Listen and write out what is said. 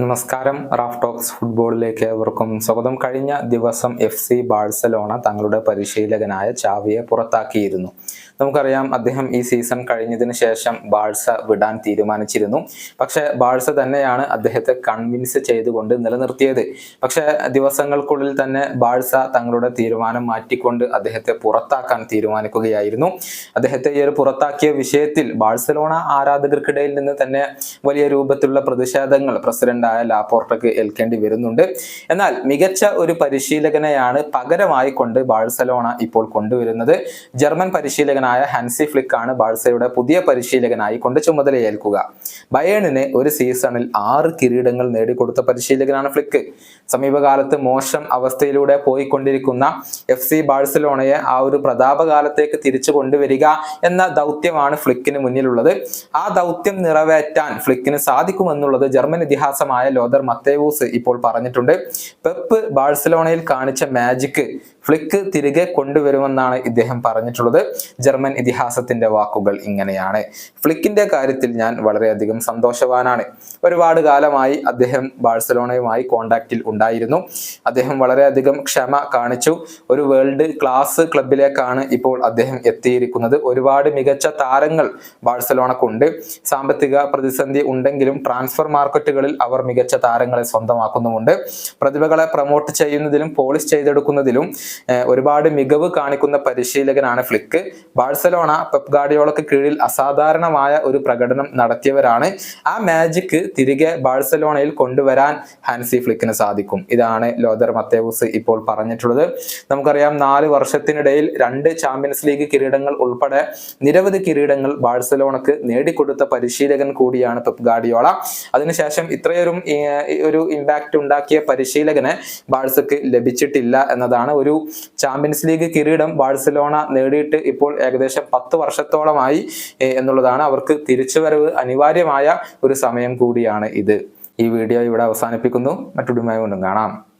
നമസ്കാരം Raf talks ഫുട്ബോളിലേക്ക് ഏവർക്കും സ്വാഗതം. കഴിഞ്ഞ ദിവസം എഫ് സി ബാഴ്സലോണ തങ്ങളുടെ പരിശീലകനായ ചാവിയെ പുറത്താക്കിയിരുന്നു. നമുക്കറിയാം അദ്ദേഹം ഈ സീസൺ കഴിഞ്ഞതിന് ശേഷം ബാഴ്സ വിടാൻ തീരുമാനിച്ചിരുന്നു. പക്ഷേ ബാഴ്സ തന്നെയാണ് അദ്ദേഹത്തെ കൺവിൻസ് ചെയ്തുകൊണ്ട് നിലനിർത്തിയത്. പക്ഷേ ദിവസങ്ങൾക്കുള്ളിൽ തന്നെ ബാഴ്സ തങ്ങളുടെ തീരുമാനം മാറ്റിക്കൊണ്ട് അദ്ദേഹത്തെ പുറത്താക്കാൻ തീരുമാനിക്കുകയായിരുന്നു. അദ്ദേഹത്തെ ഈ ഒരു പുറത്താക്കിയ വിഷയത്തിൽ ബാഴ്സലോണ ആരാധകർക്കിടയിൽ നിന്ന് തന്നെ വലിയ രൂപത്തിലുള്ള പ്രതിഷേധങ്ങൾ പ്രസിഡന്റായ ലാപോർട്ടക്ക് ഏൽക്കേണ്ടി വരുന്നുണ്ട്. എന്നാൽ മികച്ച ഒരു പരിശീലകനെയാണ് പകരമായി കൊണ്ട് ബാഴ്സലോണ ഇപ്പോൾ കൊണ്ടുവരുന്നത്. ജർമ്മൻ പരിശീലകനായ ഹൻസി ഫ്ലിക്ക് ആണ് ബാഴ്സയുടെ പുതിയ പരിശീലകനായി കൊണ്ട് ചുമതലയേൽക്കുക. ബയേണിന് ഒരു സീസണിൽ ആറ് കിരീടങ്ങൾ നേടിക്കൊടുത്ത പരിശീലകനാണ് ഫ്ലിക്ക്. സമീപകാലത്ത് മോശം അവസ്ഥയിലൂടെ പോയിക്കൊണ്ടിരിക്കുന്ന എഫ് സി ബാഴ്സലോണയെ ആ ഒരു പ്രതാപകാലത്തേക്ക് തിരിച്ചു കൊണ്ടുവരിക എന്ന ദൗത്യമാണ് ഫ്ലിക്കിന് മുന്നിലുള്ളത്. ആ ദൗത്യം നിറവേറ്റാൻ ഫ്ലിക്കിന് സാധിക്കുമെന്നുള്ളത് ജർമ്മൻ ഇതിഹാസമായ ലോദർ മത്തേവൂസ് ഇപ്പോൾ പറഞ്ഞിട്ടുണ്ട്. പെപ്പ് ബാഴ്സലോണയിൽ കാണിച്ച മാജിക് ഫ്ലിക്ക് തിരികെ കൊണ്ടുവരുമെന്നാണ് ഇദ്ദേഹം പറഞ്ഞിട്ടുള്ളത്. ജർമ്മൻ ഇതിഹാസത്തിന്റെ വാക്കുകൾ ഇങ്ങനെയാണ്. ഫ്ലിക്കിന്റെ കാര്യത്തിൽ ഞാൻ വളരെയധികം സന്തോഷവാനാണ്. ഒരുപാട് കാലമായി അദ്ദേഹം ബാഴ്സലോണയുമായി കോണ്ടാക്റ്റിൽ ഉണ്ടായിരുന്നു. അദ്ദേഹം വളരെയധികം ക്ഷമ കാണിച്ചു. ഒരു വേൾഡ് ക്ലാസ് ക്ലബിലേക്കാണ് ഇപ്പോൾ അദ്ദേഹം എത്തിയിരിക്കുന്നത്. ഒരുപാട് മികച്ച താരങ്ങൾ ബാഴ്സലോണക്കുണ്ട്. സാമ്പത്തിക പ്രതിസന്ധി ഉണ്ടെങ്കിലും ട്രാൻസ്ഫർ മാർക്കറ്റുകളിൽ അവർ മികച്ച താരങ്ങളെ സ്വന്തമാക്കുന്നുമുണ്ട്. പ്രതിഭകളെ പ്രൊമോട്ട് ചെയ്യുന്നതിലും പോളിഷ് ചെയ്തെടുക്കുന്നതിലും ഒരുപാട് മികവ് കാണിക്കുന്ന പരിശീലകനാണ് ഫ്ലിക്ക്. ബാഴ്സലോണ പെപ് ഗാർഡിയോളക്ക് കീഴിൽ അസാധാരണമായ ഒരു പ്രകടനം നടത്തിയവരാണ്. ആ മാജിക്ക് തിരികെ ബാഴ്സലോണയിൽ കൊണ്ടുവരാൻ ഹാൻസി ഫ്ലിക്കിന് സാധിക്കും. ഇതാണ് ലോദർ മത്തേവൂസ് ഇപ്പോൾ പറഞ്ഞിട്ടുള്ളത്. നമുക്കറിയാം നാല് വർഷത്തിനിടയിൽ രണ്ട് ചാമ്പ്യൻസ് ലീഗ് കിരീടങ്ങൾ ഉൾപ്പെടെ നിരവധി കിരീടങ്ങൾ ബാഴ്സലോണക്ക് നേടിക്കൊടുത്ത പരിശീലകൻ കൂടിയാണ് പെപ് ഗാർഡിയോള. അതിനുശേഷം ഇത്രയൊരു ഒരു ഇമ്പാക്റ്റ് ഉണ്ടാക്കിയ പരിശീലകനെ ബാഴ്സക്ക് ലഭിച്ചിട്ടില്ല എന്നതാണ് ഒരു ചാമ്പ്യൻസ് ലീഗ് കിരീടം ബാഴ്സലോണ നേടിയിട്ട് ഇപ്പോൾ ഏകദേശം പത്ത് വർഷത്തോളമായി എന്നുള്ളതാണ് അവർക്ക് തിരിച്ചുവരവ് അനിവാര്യമായ ഒരു സമയം കൂടിയാണ് ഇത്. ഈ വീഡിയോ ഇവിടെ അവസാനിപ്പിക്കുന്നു. മറ്റുടുമായി കൊണ്ടും കാണാം.